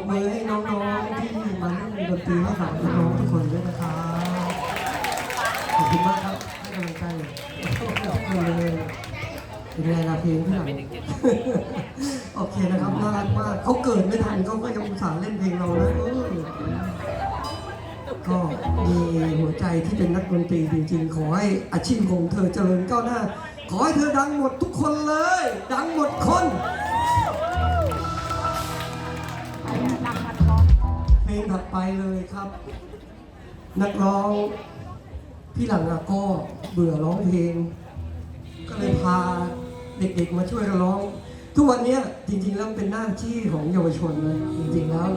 บมือให้น้องๆที่มาเล่นดนตรีให้กับน้องๆทุกคนด้วยนะครับขอบคุณมากครับให้กำลังใจขอบคุณเลยเป็นไงล่ะเพลงที่หลังโอเคนะครับน่ารักมากเขาเกิดไม่ทันเขาก็ยังอุตส่าห์เล่นเพลงเรานะเออก็มีหัวใจที่เป็นนักดนตรีจริงๆ ขอให้อาชีพของเธอเจริญก้าวหน้า ขอให้เธอดังหมดทุกคนเลย ดังหมดคน ลงถัดไปเลยครับ นักร้องพี่หลังอะก็เบื่อร้องเพลง ก็เลยพาเด็กๆมาช่วยกันร้อง ทุกวันเนี้ยจริงๆแล้วเป็นหน้าที่ของเยาวชนเลยจริงๆแล้ว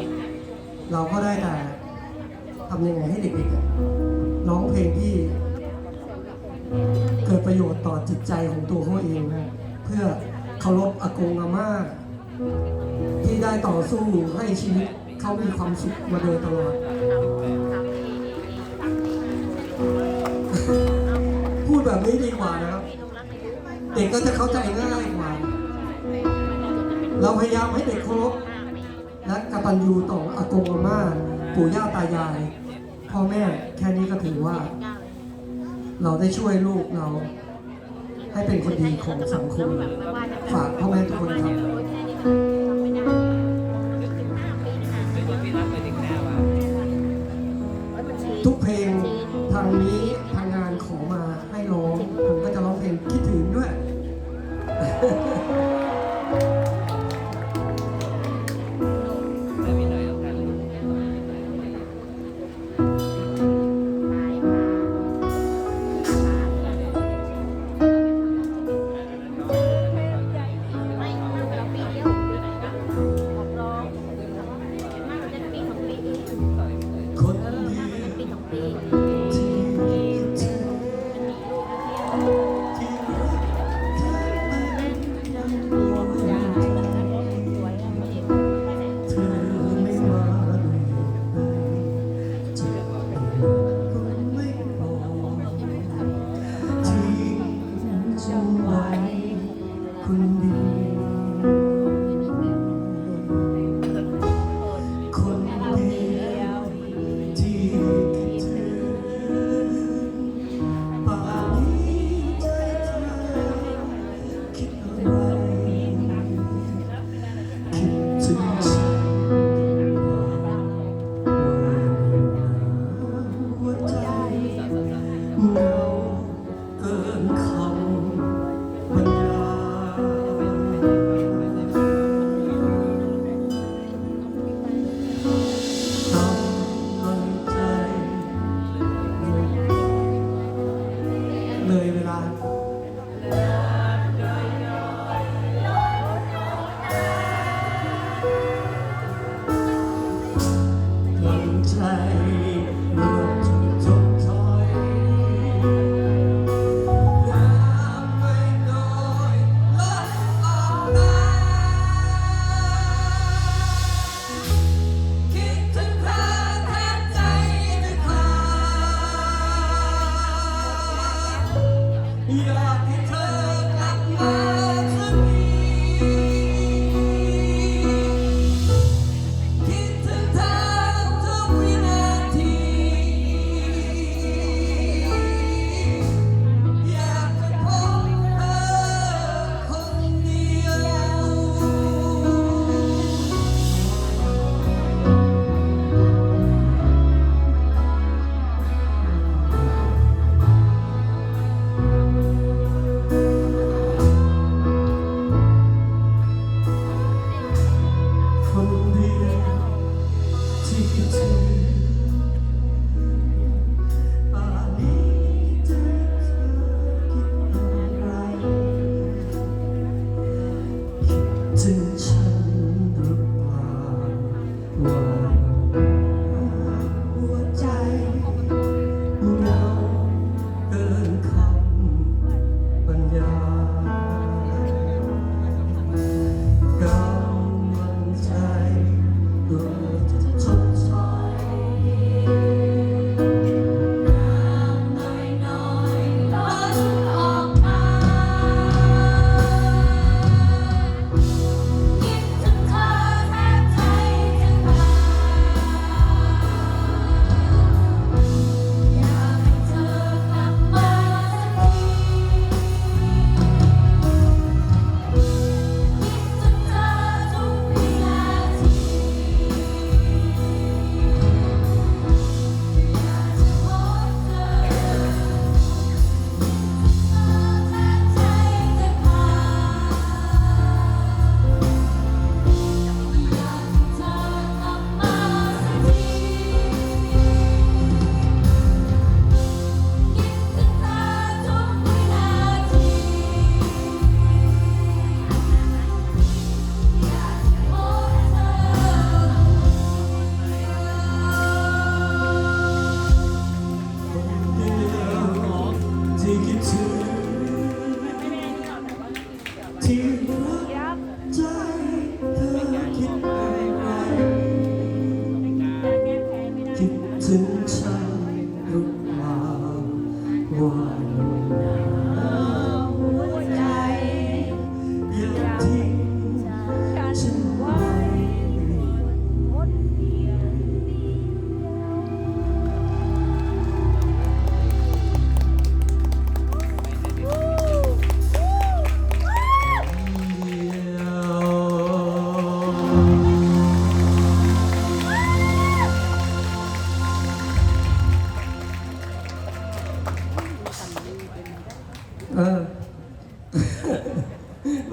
เราก็ได้แต่ทำยังไงให้เด็กๆอะร้องเพลงที่ เกิดประโยชน์ต่อจิตใจของตัวเขาเองนะเพื่อเคารพอากงอาม่าที่ได้ต่อสู้ให้ชีวิต เขามีความสุขมาโดยตลอด พูดแบบนี้ดีกว่านะครับ เด็กก็จะเข้าใจง่ายกว่า เราพยายามให้เด็กเคารพและกตัญญูต่ออากงอาม่าปู่ย่าตายาย พ่อแม่แค่นี้ก็ถือว่า เราได้ช่วยลูกเรา ให้เป็นคนดีของสังคม ฝากพ่อแม่ทุกคนครับ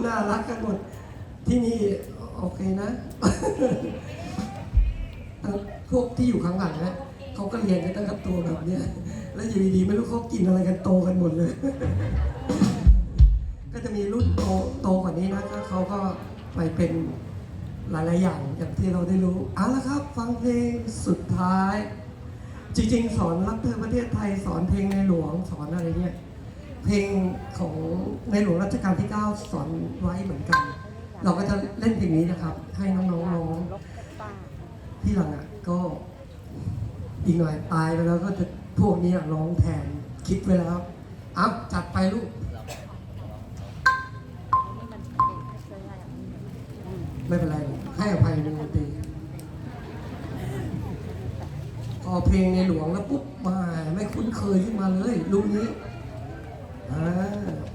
น่ารักกันหมด ที่นี่โอเคนะพวกที่อยู่ข้างหลังนะเขาก็เรียนกันตั้งแต่ตัวแบบเนี้ย แล้วอยู่ดีๆไม่รู้เขากินอะไรกันโตกันหมดเลย ก็จะมีรุ่นโตโตกว่านี้นะก็เขาก็ไปเป็นหลายๆอย่างอย่างที่เราได้รู้เอาละครับ ฟังเพลงสุดท้าย จริงๆ สอนรักเธอประเทศไทยสอนเพลงในหลวงสอนอะไรเนี่ย เพลงของในหลวงรัชกาลที่ 9 สอนไว้เหมือนกัน เราก็จะเล่นเพลงนี้นะครับ ให้น้องๆร้องที่หลังอะก็อีกหน่อยตายไปแล้วก็จะพวกนี้ร้องแทนคิดไว้แล้วอ้าจัดไปลูก ไม่เป็นไร ให้อภัยในดนตรีพอเพลงในหลวงแล้วปุ๊บมาไม่คุ้นเคยขึ้นมาเลยลุงนี้ อ่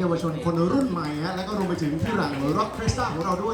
เยาวชนคนรุ่นใหม่ฮะและก็รวมไปถึงพี่หลังร็อกคริสต้าของเราด้วย